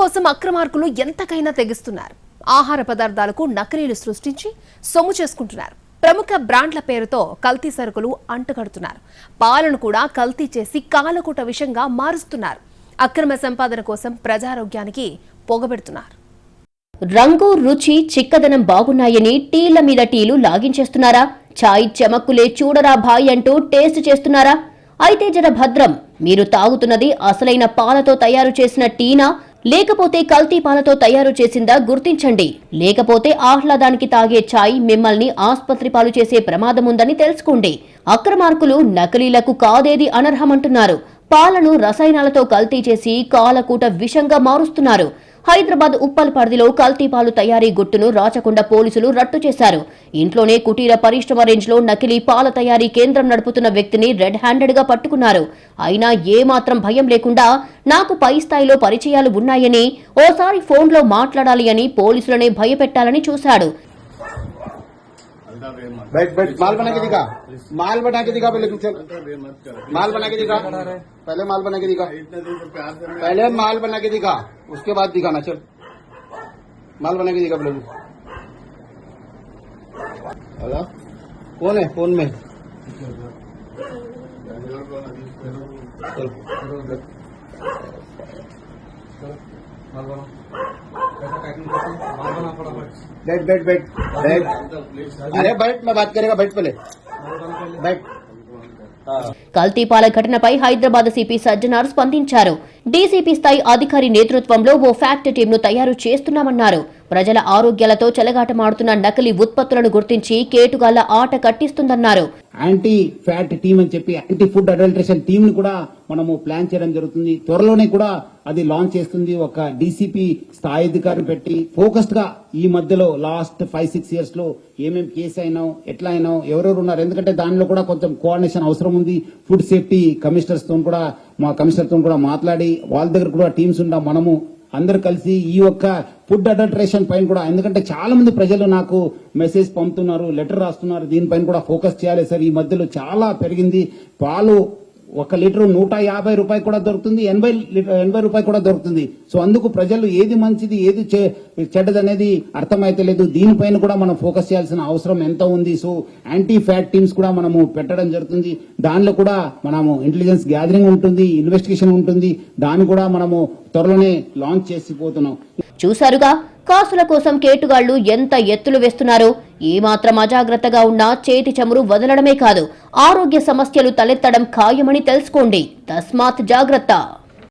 కోసం అక్రమార్కులు ఎంతకైనా తెగిస్తున్నారు. ఆహార పదార్థాలకు నకిలీలు సృష్టించి సొమ్ము చేసుకుంటున్నారు. ప్రముఖ బ్రాండ్ల పేరుతో కల్తీ సరుకులు అంటుకడుతున్నారు. పాలను కూడా కల్తీ చేసి కాలకూట విషంగా మారుస్తున్నారు. అక్రమ సంపాదన కోసం ప్రజారోగ్యానికి పొగబెడుతున్నారు. రంగు రుచి చిక్కదనం బాగున్నాయని టీల మీద టీలు లాగించేస్తున్నారా? చాయ్ చెమక్కులే చూడరా భాయ్ అంటూ టేస్ట్ చేస్తున్నారా? అయితే జర భద్రం మీరు తాగుతున్నది అసలైన పాలతో తయారు చేసిన టీనా? లేకపోతే కల్తీ పాలతో తయారు చేసిందా గుర్తించండి. లేకపోతే ఆహ్లాదానికి తాగే ఛాయ్ మిమ్మల్ని ఆస్పత్రి పాలు చేసే ప్రమాదం ఉందని తెలుసుకోండి. అక్రమార్కులు నకిలీలకు కాదేది అనర్హమంటున్నారు. పాలను రసాయనాలతో కల్తీ చేసి కాలకూట విషంగా మారుస్తున్నారు. హైదరాబాద్ ఉప్పల్ పరిధిలో కల్తీపాలు తయారీ గుట్టును రాచకొండ పోలీసులు రట్టు చేశారు. ఇంట్లోనే కుటీర పరిశ్రమ రేంజ్లో నకిలీ పాల తయారీ కేంద్రం నడుపుతున్న వ్యక్తిని రెడ్ హ్యాండెడ్గా పట్టుకున్నారు. అయినా ఏమాత్రం భయం లేకుండా నాకు పై స్థాయిలో పరిచయాలు ఉన్నాయని ఓసారి ఫోన్లో మాట్లాడాలి అని పోలీసులనే భయపెట్టాలని చూశాడు. बैठ बैठ, माल बना के दिखा। माल बना के दिखा पहले चल माल बना के दिखा। पहले माल बना के दिखा। पहले माल बना के दिखा। उसके बाद दिखाना, चल। माल बना के दिखा पहले हेलो? कौन है? फ़ोन में। चल। बैठ बैठ बैठ बैठ अरे बैठ मैं बात करेगा बैठ पहले बैठ కల్తీ పాల ఘటనపై హైదరాబాద్ సిపి సజ్జనార్ స్పందించారు డీసీపీ స్థాయి అధికారి నేతృత్వంలో ఓ ఫ్యాక్ట్ టీంను తయారు చేస్తున్నామన్నారు. ప్రజల ఆరోగ్యాలతో చెలగాటమాడుతున్న నకిలీ ఉత్పత్తులను గుర్తించి కేటుగాళ్ళ ఆట కట్టిస్తుందన్నారు. యాంటీ ఫ్యాట్ టీమ్ అని చెప్పి యాంటీ ఫుడ్ అడల్ట్రేషన్ టీమ్ని కూడా మనము ప్లాన్ చేయడం జరుగుతుంది. త్వరలోనే కూడా అది లాంచ్ చేస్తుంది. ఒక డీసీపీ స్థాయి అధికారి పెట్టి ఫోకస్డ్గా ఈ మధ్యలో లాస్ట్ ఫైవ్ సిక్స్ ఇయర్స్లో ఏమేమి కేసు అయినావు ఎట్లా అయినావు ఎవరెవరు ఉన్నారు. ఎందుకంటే దానిలో కూడా కొంచెం కోఆర్డినేషన్ అవసరం ఉంది. ఫుడ్ సేఫ్టీ కమిషనర్స్తో కూడా మా కమిషనర్తో కూడా మాట్లాడి వాళ్ళ దగ్గర కూడా టీమ్స్ ఉంటాం మనము అందరు కలిసి ఈ యొక్క ఫుడ్ అడల్ట్రేషన్ పైన కూడా ఎందుకంటే చాలా మంది ప్రజలు నాకు మెసేజ్ పంపుతున్నారు లెటర్ రాస్తున్నారు దీనిపైన కూడా ఫోకస్ చేయాలి సార్. ఈ మధ్యలో చాలా పెరిగింది. పాలు ఒక లీటర్ నూట యాభై రూపాయలు కూడా దొరుకుతుంది ఎనభై లీటర్ ఎనభై రూపాయలు కూడా దొరుకుతుంది. సో అందుకు ప్రజలు ఏది మంచిది ఏది చె- చెడ్డదనేది అర్థమైతే లేదు. దీనిపైన కూడా మనం ఫోకస్ చేయాల్సిన అవసరం ఎంత ఉంది. సో యాంటీ ఫ్యాట్ టీమ్స్ కూడా మనము పెట్టడం జరుగుతుంది. దానిలో కూడా మనము ఇంటెలిజెన్స్ గ్యాదరింగ్ ఉంటుంది ఇన్వెస్టిగేషన్ ఉంటుంది. దాన్ని కూడా మనము త్వరలోనే లాంచ్ చేసిపోతున్నాం. చూశారుగా? కాసుల కోసం కేటుగాళ్ళు ఎంత ఎత్తులు వేస్తున్నారో? ఏమాత్రం అజాగ్రత్తగా ఉన్నా చేతి చమురు వదలడమే కాదు ఆరోగ్య సమస్యలు తలెత్తడం ఖాయమని తెలుసుకోండి. తస్మాత్ జాగ్రత్త.